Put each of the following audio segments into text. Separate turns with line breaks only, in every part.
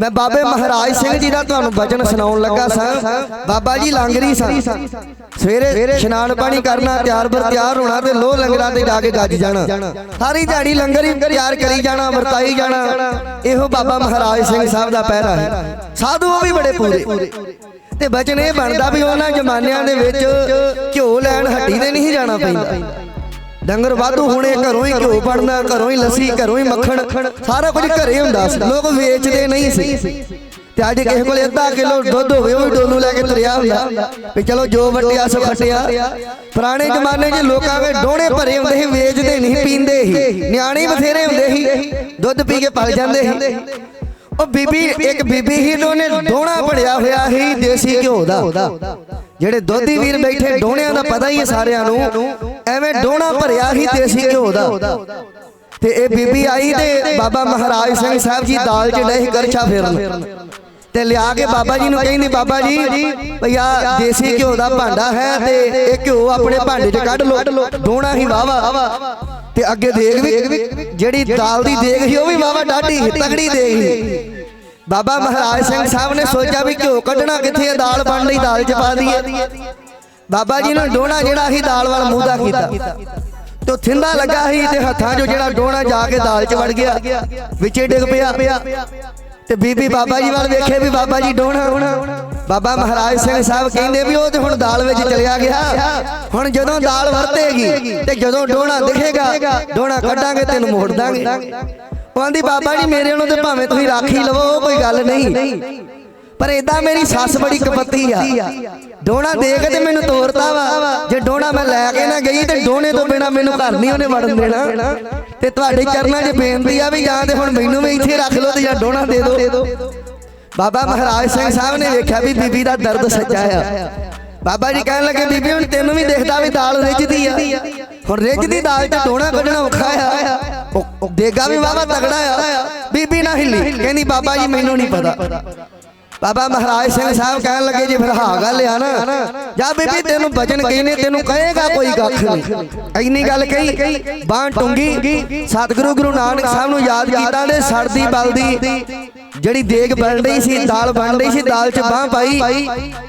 ਮੈਂ ਬਾਬੇ ਮਹਾਰਾਜ ਸਿੰਘ ਜੀ ਦਾ ਤੁਹਾਨੂੰ ਬਚਨ ਸੁਣਾਉਣ ਲੱਗਾ ਸਾਂ। ਬਾਬਾ ਜੀ ਲੰਗਰੀ ਸਨ ਸਵੇਰੇ ਇਸ਼ਨਾਨ ਪਾਣੀ ਕਰਨਾ ਤਿਆਰ ਬਰ ਤਿਆਰ ਹੋਣਾ ਤੇ ਲੋਹ ਲੰਗਰਾਂ ਤੇ ਜਾ ਕੇ ਗੱਜ ਜਾਣਾ। ਸਾਰੀ ਦਿਹਾੜੀ ਲੰਗਰ ਹੀ ਤਿਆਰ ਕਰੀ ਜਾਣਾ ਵਰਤਾਈ ਜਾਣਾ। ਇਹੋ ਬਾਬਾ ਮਹਾਰਾਜ ਸਿੰਘ ਸਾਹਿਬ ਦਾ ਪਹਿਰਾ ਹੈ। ਸਾਧੂ ਵੀ ਬੜੇ ਪੂਰੇ। ਤੇ ਬਚਨ ਇਹ ਬਣਦਾ ਵੀ ਉਹਨਾਂ ਜ਼ਮਾਨਿਆਂ ਦੇ ਵਿੱਚ ਘਿਓ ਲੈਣ ਹੱਟੀ ਤੇ ਨਹੀਂ ਜਾਣਾ ਪੈਂਦਾ। ਡੰਗਰ ਵਾਧੂ ਹੋਣੇ ਘਰੋਂ ਹੀ ਘਿਓ ਪੜਨਾ ਘਰੋਂ ਹੀ ਲੱਸੀ ਘਰੋਂ ਹੀ ਮੱਖਣ ਸਾਰਾ ਕੁਝ ਘਰੇ ਹੁੰਦਾ ਸੀ ਲੋਕ ਵੇਚਦੇ ਨਹੀਂ ਸੀ। ਤੇ ਅੱਜ ਕਿਸੇ ਕੋਲ ਅੱਧਾ ਕਿਲੋ ਦੁੱਧ ਹੋਵੇ ਉਹ ਵੀ ਡੋਲੂ ਲੈ ਕੇ ਤੁਰਿਆ ਹੁੰਦਾ। ਵੀ ਚਲੋ ਜੋ ਵਟਿਆ ਸੋ ਖਟਿਆ। ਪੁਰਾਣੇ ਜ਼ਮਾਨੇ 'ਚ ਲੋਕਾਂ ਦੇ ਡੋਣੇ ਭਰੇ ਹੁੰਦੇ ਸੀ ਵੇਚਦੇ ਨਹੀਂ ਪੀਂਦੇ ਸੀ। ਨਿਆਣੇ ਬਥੇਰੇ ਹੁੰਦੇ ਸੀ। ਦੁੱਧ ਪੀ ਕੇ ਪਲ ਜਾਂਦੇ ਸੀ। ਉਹ ਬੀਬੀ ਇੱਕ ਬੀਬੀ ਹੀ ਉਹਨੇ ਡੋਣਾ ਭੜਿਆ ਹੋਇਆ ਸੀ ਦੇਸੀ ਘਿਓ ਦਾ। ਜਿਹੜੇ ਦੋਧੀ ਵੀਰ ਬੈਠੇ ਡੋਣਿਆਂ ਦਾ ਪਤਾ ਹੀ ਹੈ ਸਾਰਿਆਂ ਨੂੰ ਐਵੇਂ ਡੋਣਾ ਭਰਿਆ ਸੀ ਦੇਸੀ ਘਿਓ ਦਾ। ਤੇ ਇਹ ਬੀਬੀ ਆਈ ਤੇ ਬਾਬਾ ਮਹਾਰਾਜ ਸਿੰਘ ਸਾਹਿਬ ਜੀ ਦਾਲ 'ਚ ਡਏ ਕਰਛਾ ਫੇਰਨ। ਤੇ ਲਿਆ ਕੇ ਬਾਬਾ ਜੀ ਨੂੰ ਕਹਿੰਦੀ ਬਾਬਾ ਜੀ ਭਈਆ ਦੇਸੀ ਘਿਓ ਦਾ ਭਾਂਡਾ ਹੈ ਤੇ ਇਹ ਘਿਓ ਆਪਣੇ ਭਾਂਡੇ 'ਚ ਕੱਢ ਲੋ ਡੋਣਾ ਹੀ ਵਾਵਾ ਤੇ ਅੱਗੇ ਦੇਖ ਵੀ ਜਿਹੜੀ ਦਾਲ ਦੀ ਦੇਗ ਸੀ ਉਹ ਵੀ ਵਾਵਾ ਡਾਢੀ ਤਗੜੀ ਦੇਗ ਸੀ ਬਾਬਾ ਮਹਾਰਾਜ ਸਿੰਘ ਸਾਹਿਬ ਨੇ ਸੋਚਿਆ ਵੀ ਘਿਓ ਕੱਢਣਾ ਕਿੱਥੇ ਹੈ ਦਾਲ ਬਣ ਲਈ ਦਾਲ 'ਚ ਪਾ ਦਈਏ। ਬਾਬਾ ਜੀ ਨੇ ਡੋਣਾ ਜਿਹੜਾ ਸੀ ਦਾਲ ਵੱਲ ਮੂੰਹ ਦਾ ਕੀਤਾ। ਤੇ ਥਿੰਦਾ ਲੱਗਾ ਸੀ ਤੇ ਹੱਥਾਂ 'ਚੋਂ ਜਿਹੜਾ ਡੋਣਾ ਜਾ ਕੇ ਦਾਲ 'ਚ ਵੜ ਗਿਆ। ਵਿੱਚੇ ਡਿੱਗ ਪਿਆ। ਤੇ ਬੀਬੀ ਬਾਬਾ ਜੀ ਵੱਲ ਵੇਖੇ ਵੀ ਬਾਬਾ ਜੀ ਡੋਣਾ। ਬਾਬਾ ਮਹਾਰਾਜ ਸਿੰਘ ਸਾਹਿਬ ਕਹਿੰਦੇ ਵੀ ਉਹ ਤੇ ਹੁਣ ਦਾਲ ਵਿੱਚ ਚਲਿਆ ਗਿਆ। ਹੁਣ ਜਦੋਂ ਦਾਲ ਵਰਤੇਗੀ ਤੇ ਜਦੋਂ ਡੋਣਾ ਦਿਖੇਗਾ, ਡੋਣਾ ਕੱਢਾਂਗੇ, ਤੈਨੂੰ ਮੋੜ ਦਾਂਗੇ। ਕਹਿੰਦੀ ਬਾਬਾ ਜੀ, ਮੇਰੇ ਨੂੰ ਤੇ ਭਾਵੇਂ ਤੁਸੀਂ ਰਾਖੀ ਲਵੋ, ਉਹ ਕੋਈ ਗੱਲ ਨਹੀਂ। ਪਰ ਇਦਾਂ ਮੇਰੀ ਸੱਸ ਬੜੀ ਕਪੱਤੀ ਆ। ਡੋਣਾ ਦੇ ਕੇ ਤੇ ਮੈਨੂੰ ਤੋਰਤਾ ਵਾ। ਜੇ ਡੋਣਾ ਮੈਂ ਲੈ ਕੇ ਨਾ ਗਈ ਤੇ ਡੋਣੇ ਤੋਂ ਬਿਨਾ ਮੈਨੂੰ ਘਰ ਨਹੀਂ ਉਹਨੇ ਵੜਨ ਦੇਣਾ। ਤੇ ਤੁਹਾਡੇ ਚਰਨਾਂ 'ਚ ਬੇਨਤੀ ਆ ਵੀ ਜਾਂ ਤੇ ਹੁਣ ਮੈਨੂੰ ਵੀ ਇੱਥੇ ਰੱਖ ਲਓ ਤੇ ਜਾਂ ਡੋਣਾ ਦੇ ਦਿਓ। ਬਾਬਾ ਮਹਾਰਾਜ ਸਿੰਘ ਸਾਹਿਬ ਨੇ ਵੇਖਿਆ ਵੀ ਬੀਬੀ ਦਾ ਦਰਦ ਸੱਚਾ ਆ। ਬਾਬਾ ਜੀ ਕਹਿਣ ਲੱਗੇ ਬੀਬੀ ਹੁਣ ਤੈਨੂੰ ਵੀ ਦਿਖਦਾ ਵੀ ਦਾਲ ਰਿੱਝਦੀ ਆ। ਹੁਣ ਰਿੱਝਦੀ ਦਾਲ 'ਚ ਡੋਣਾ ਕੱਢਣਾ ਔਖਾ ਆ। ਉਹ- ਦੇਗਾ ਵੀ ਵਾਵਾ ਤਗੜਾ ਆ। ਬੀਬੀ ਨਾ ਹਿੱਲੀ। ਕਹਿੰਦੀ ਬਾਬਾ ਜੀ ਮੈਨੂੰ ਨਹੀਂ ਪਤਾ। ਬਾਬਾ ਮਹਾਰਾਜ ਸਿੰਘ ਸਾਹਿਬ ਕਹਿਣ ਲੱਗੇ ਜੀ ਫਿਰ ਹਾਂ ਗੱਲ ਆ ਨਾ। ਜਾ ਬੀਬੀ ਤੈਨੂੰ ਬਚਨ ਕਹਿੰਦੇ ਤੈਨੂੰ ਕਹੇਗਾ ਕੋਈ ਕੱਖ ਨਹੀਂ। ਐਨੀ ਗੱਲ ਕਹੀ ਬਾਹ ਟੁੰਗੀ ਸਤਿਗੁਰੂ ਗੁਰੂ ਨਾਨਕ ਸਾਹਿਬ ਨੂੰ ਯਾਦ ਕੀਤਾ ਤੇ ਸੜਦੀ ਬਲਦੀ ਜਿਹੜੀ ਦੇਗ ਬਣ ਰਹੀ ਸੀ ਦਾਲ ਬਣ ਰਹੀ ਸੀ ਦਾਲ 'ਚ ਬਾਹ ਪਾਈ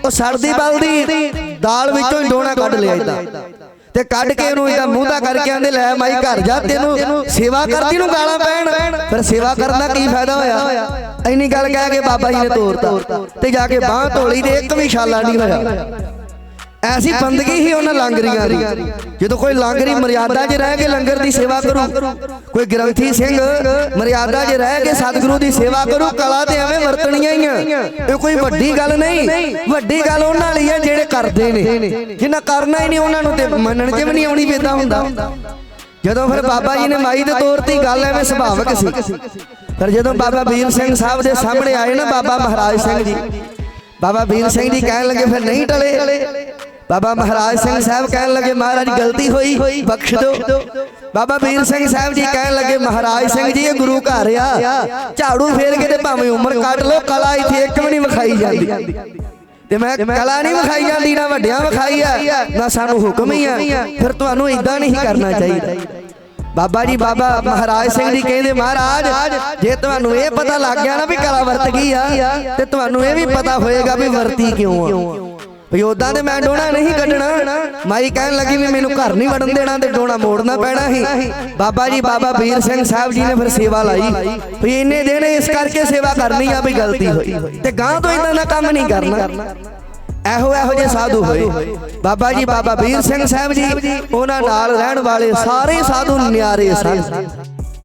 ਉਹ ਸੜਦੀ ਬਲਦੀ ਦਾਲ ਵਿੱਚੋਂ ਹੀ ਡੋਣਾ ਕੱਢ ਲਿਆ ਇਦਾਂ ਤੇ ਕੱਢ ਕੇ ਉਹਨੂੰ ਇਹਦਾ ਮੂੰਹ ਦਾ ਕਰਕੇ ਆਂਦੇ ਲੈ ਮਾਈ ਘਰ ਜਾ ਤੈਨੂੰ। ਸੇਵਾ ਕਰਦੀ ਨੂੰ ਗਾਲਾਂ ਪੈਣ। ਫਿਰ ਸੇਵਾ ਕਰਨ ਦਾ ਕੀ ਫਾਇਦਾ ਹੋਇਆ? ਐਨੀ ਗੱਲ ਕਹਿ ਕੇ ਬਾਬਾ ਜੀ ਨੇ ਤੋਰਤਾ। ਤੇ ਜਾ ਕੇ ਬਾਹ ਤੋਲੀ ਤੇ ਇੱਕ ਵੀ ਛਾਲਾ ਨਹੀਂ ਹੋਇਆ। ਐਸੀ ਬੰਦਗੀ ਹੀ ਉਹਨਾਂ ਲੰਗਰੀਆਂ ਦੀ। ਜਦੋਂ ਕੋਈ ਲੰਗਰੀ ਮਰਿਆਦਾ 'ਚ ਰਹਿ ਕੇ ਲੰਗਰ ਦੀ ਸੇਵਾ ਕਰੂ ਕੋਈ ਗ੍ਰੰਥੀ ਸਿੰਘ ਮਰਿਆਦਾ 'ਚ ਰਹਿ ਕੇ ਸਤਿਗੁਰੂ ਦੀ ਸੇਵਾ ਕਰੂ ਕਲਾ ਤੇ ਐਵੇਂ ਵਰਤਣੀਆਂ ਹੀ ਆ। ਇਹ ਕੋਈ ਵੱਡੀ ਗੱਲ ਨਹੀਂ। ਵੱਡੀ ਗੱਲ ਉਹਨਾਂ ਲਈ ਹੈ ਜਿਹੜੇ ਕਰਦੇ ਨੇ। ਜਿਨ੍ਹਾਂ ਕਰਨਾ ਹੀ ਨਹੀਂ ਉਹਨਾਂ ਨੂੰ ਤੇ ਮੰਨਣ 'ਚ ਵੀ ਨਹੀਂ ਆਉਣੀ ਵੇਦਾ ਹੁੰਦਾ। ਜਦੋਂ ਫਿਰ ਬਾਬਾ ਜੀ ਨੇ ਮਾਈ ਦੇ ਤੌਰ ਤੇ ਗੱਲ ਐਵੇਂ ਸੁਭਾਵਕ ਸੀ। ਪਰ ਜਦੋਂ ਬਾਬਾ ਵੀਰ ਸਿੰਘ ਸਾਹਿਬ ਦੇ ਸਾਹਮਣੇ ਆਏ ਨਾ ਬਾਬਾ ਮਹਾਰਾਜ ਸਿੰਘ ਜੀ। ਬਾਬਾ ਵੀਰ ਸਿੰਘ ਜੀ ਕਹਿਣ ਲੱਗੇ ਫਿਰ ਨਹੀਂ ਟਲੇ। ਬਾਬਾ ਮਹਾਰਾਜ ਸਿੰਘ ਸਾਹਿਬ ਕਹਿਣ ਲੱਗੇ, ਮਹਾਰਾਜ, ਗਲਤੀ ਹੋਈ, ਬਖਸ਼ ਦਿਓ। ਬਾਬਾ ਵੀਰ ਸਿੰਘ ਸਾਹਿਬ ਜੀ ਕਹਿਣ ਲੱਗੇ, ਮਹਾਰਾਜ ਸਿੰਘ ਜੀ, ਇਹ ਗੁਰੂ ਘਰ ਆ। ਝਾੜੂ ਫੇਰ ਕੇ ਤੇ ਭਾਵੇਂ ਉਮਰ ਕੱਟ ਲਓ, ਕਲਾ ਇੱਥੇ ਇੱਕ ਵੀ ਨਹੀਂ ਵਿਖਾਈ ਜਾਂਦੀ। ਤੇ ਮੈਂ ਕਲਾ ਨਹੀਂ ਵਿਖਾਈ ਜਾਂਦੀ, ਨਾ ਵੱਡਿਆਂ ਵਿਖਾਈ ਆ, ਨਾ ਸਾਨੂੰ ਹੁਕਮ ਹੀ ਆ। ਫਿਰ ਤੁਹਾਨੂੰ ਇਦਾਂ ਨਹੀਂ ਕਰਨਾ ਚਾਹੀਦਾ। ਬਾਬਾ ਜੀ, ਬਾਬਾ ਮਹਾਰਾਜ ਸਿੰਘ ਜੀ ਕਹਿੰਦੇ, ਮਹਾਰਾਜ, ਜੇ ਤੁਹਾਨੂੰ ਇਹ ਪਤਾ ਲੱਗ ਗਿਆ ਨਾ ਵੀ ਕਲਾ ਵਰਤ ਗਈ ਆ, ਤੇ ਤੁਹਾਨੂੰ ਇਹ ਵੀ ਪਤਾ ਹੋਏਗਾ ਵੀ ਵਰਤੀ ਕਿਉਂ ਆ। ਵੀ ਉਦਾਂ ਤੇ ਮੈਂ ਡੋਣਾ ਨਹੀਂ ਕੱਢਣਾ। ਮਾਈ ਕਹਿਣ ਲੱਗੀ ਵੀ ਮੈਨੂੰ ਘਰ ਨਹੀਂ ਵੜਨ ਦੇਣਾ ਤੇ ਡੋਣਾ ਮੋੜਨਾ ਪੈਣਾ ਸੀ। ਬਾਬਾ ਜੀ, ਬਾਬਾ ਵੀਰ ਸਿੰਘ ਸਾਹਿਬ ਜੀ ਨੇ ਫਿਰ ਸੇਵਾ ਲਾਈ। ਵੀ ਇੰਨੇ ਦਿਨ ਇਸ ਕਰਕੇ ਸੇਵਾ ਕਰਨੀ ਆ ਵੀ ਗਲਤੀ ਹੋਈ। ਤੇ ਗਾਂ ਤੋਂ ਇਦਾਂ ਦਾ ਕੰਮ ਨਹੀਂ ਕਰਨਾ। ਇਹੋ ਇਹੋ ਜਿਹੇ ਸਾਧੂ ਹੋਏ। ਬਾਬਾ ਜੀ, ਬਾਬਾ ਵੀਰ ਸਿੰਘ ਸਾਹਿਬ ਜੀ, ਉਹਨਾਂ ਨਾਲ ਰਹਿਣ ਵਾਲੇ ਸਾਰੇ ਸਾਧੂ ਨਿਆਰੇ ਸਨ।